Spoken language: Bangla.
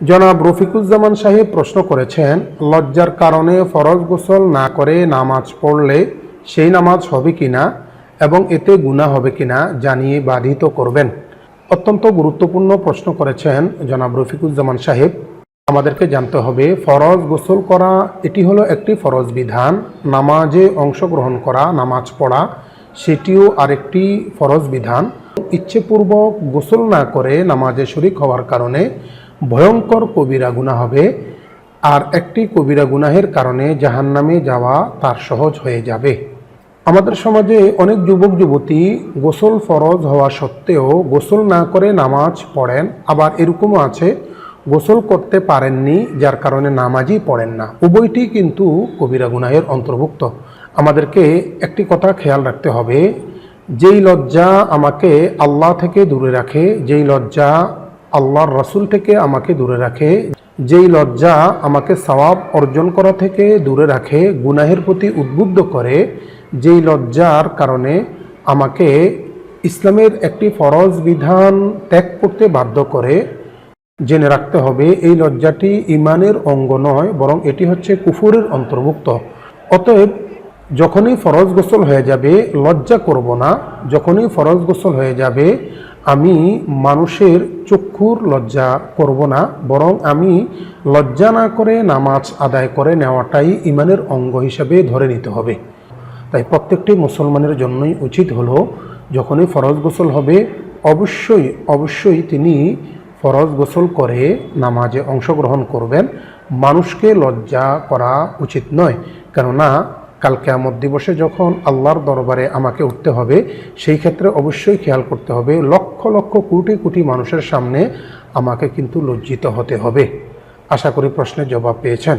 জনাব রফিকুজ্জামান সাহেব প্রশ্ন করেছেন, লজ্জার কারণে ফরজ গোসল না করে নামাজ পড়লে সেই নামাজ হবে কিনা এবং এতে গুণা হবে কিনা জানিয়ে বাধিত করবেন। অত্যন্ত গুরুত্বপূর্ণ প্রশ্ন করেছেন জনাব রফিকুজ্জামান সাহেব। আমাদেরকে জানতে হবে, ফরজ গোসল করা এটি হলো একটি ফরজ বিধান, নামাজে অংশগ্রহণ করা, নামাজ পড়া, সেটিও আরেকটি ফরজ বিধান। ইচ্ছেপূর্বক গোসল না করে নামাজে শরিক হওয়ার কারণে ভয়ঙ্কর কবিরা গুণা হবে। আর একটি কবিরা গুনাহের কারণে জাহান্নামে যাওয়া তার সহজ হয়ে যাবে। আমাদের সমাজে অনেক যুবক, যুবতী গোসল ফরজ হওয়া সত্ত্বেও গোসল না করে নামাজ পড়েন। আবার এরকমও আছে, গোসল করতে পারেননি, যার কারণে নামাজই পড়েন না। উভয়টি কিন্তু কবিরা গুনাহের অন্তর্ভুক্ত। আমাদেরকে একটি কথা খেয়াল রাখতে হবে, যেই লজ্জা আমাকে আল্লাহ থেকে দূরে রাখে, যেই লজ্জা আল্লাহর রাসূল থেকে আমাকে দূরে রাখে। যেই লজ্জা আমাকে সওয়াব অর্জন করা থেকে দূরে রাখে, গুনাহের প্রতি উদ্বুদ্ধ করে, যেই লজ্জার কারণে আমাকে ইসলামের একটি ফরজ বিধান ত্যাগ করতে বাধ্য করে, জেনে রাখতে হবে এই লজ্জাটি ইমানের অঙ্গ নয়, বরং এটি হচ্ছে কুফুরের অন্তর্ভুক্ত। অতএব যখনই ফরজ গোসল হয়ে যাবে, লজ্জা করব না। যখনই ফরজ গোসল হয়ে যাবে, আমি মানুষের চক্ষুর লজ্জা করব না, বরং আমি লজ্জা না করে নামাজ আদায় করে নেওয়াটাই ইমানের অঙ্গ হিসাবে ধরে নিতে হবে। তাই প্রত্যেকটি মুসলমানের জন্যই উচিত হলো, যখনই ফরজ গোসল হবে, অবশ্যই অবশ্যই তিনি ফরজ গোসল করে নামাজে অংশগ্রহণ করবেন। মানুষকে লজ্জা করা উচিত নয়, কেননা কাল কেয়ামত দিবসে যখন আল্লাহর দরবারে আমাকে উঠতে হবে, সেই ক্ষেত্রে অবশ্যই খেয়াল করতে হবে, লক্ষ লক্ষ কোটি কোটি মানুষের সামনে আমাকে কিন্তু লজ্জিত হতে হবে। আশা করি প্রশ্নের জবাব পেয়েছেন।